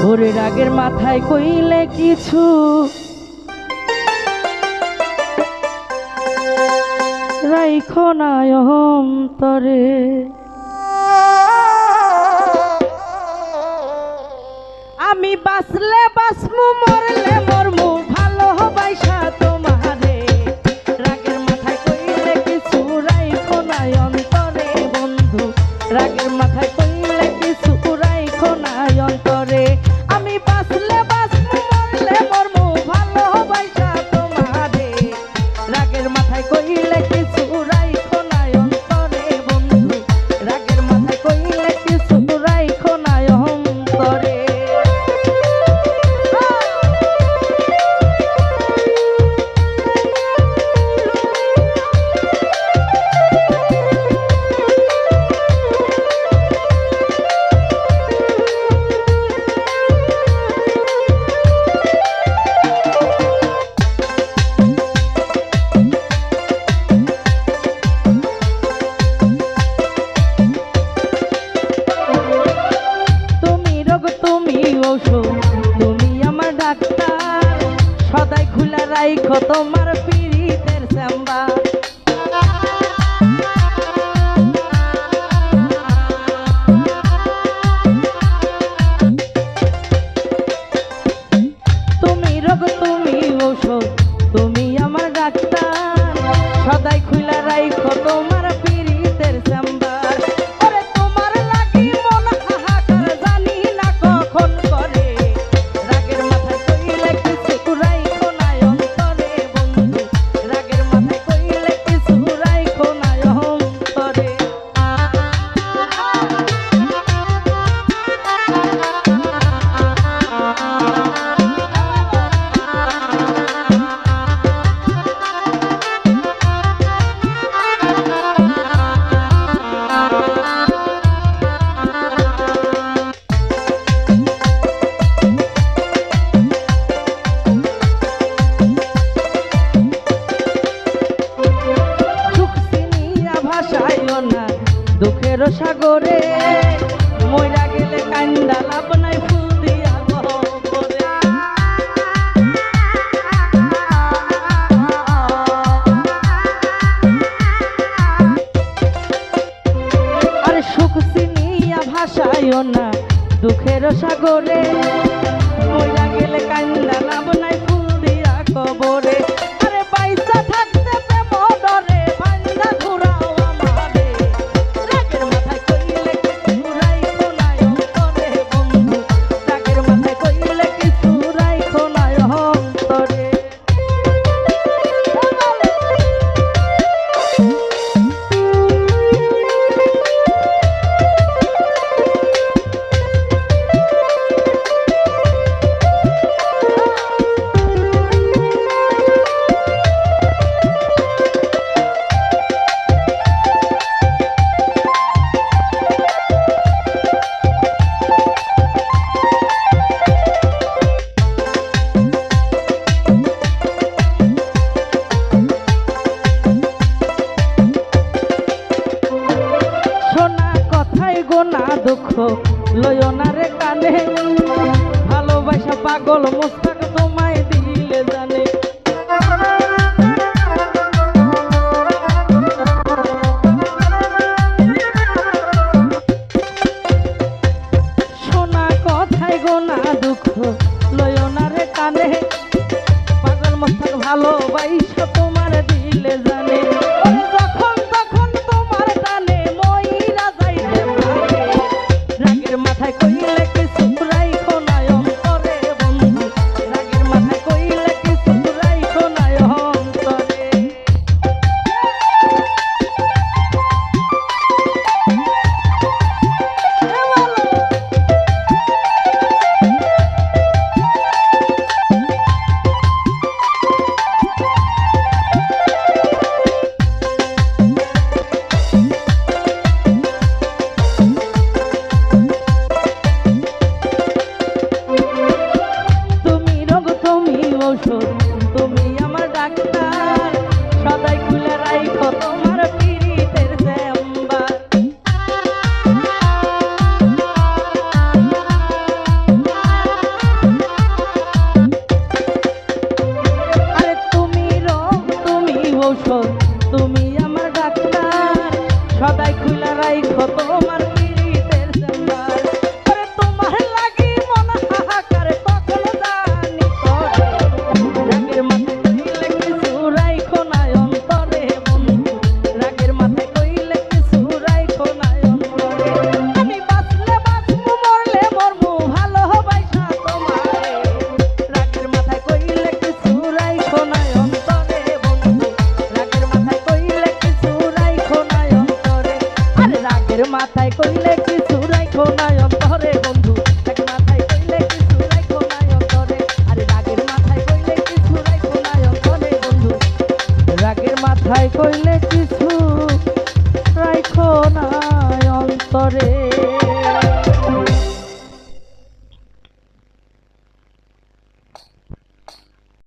ভোরে রাগের মাথায় কইলে কিছু। রাইখো না আমি বাসলে বাসমু মরলে তোমার পীড়িতের তুমি রোগ তুমি ঔষধ তুমি আমার ডাক্তার। সদাই খুলে দুঃখের সাগরে ময়রা গেলে কান্দা লাভ নাই আরে সুখ চিনিয়া ভাষায় না, দুঃখের সাগরে ময়রা গেলে কান্দা লাভ নাই লয়নারে কানে। ভালোবাসা পাগল মোস্তাক তোমায় ঔষধ রাগের মাথায় কইলে কিছু রাইখো না অন্তরে, বন্ধু। এক মাথায় কইলে কিছু রাইখো না অন্তরে। আরে রাগের মাথায় কইলে কিছু রাইখো না অন্তরে, বন্ধু। রাগের মাথায় কইলে কিছু রাইখো না অন্তরে।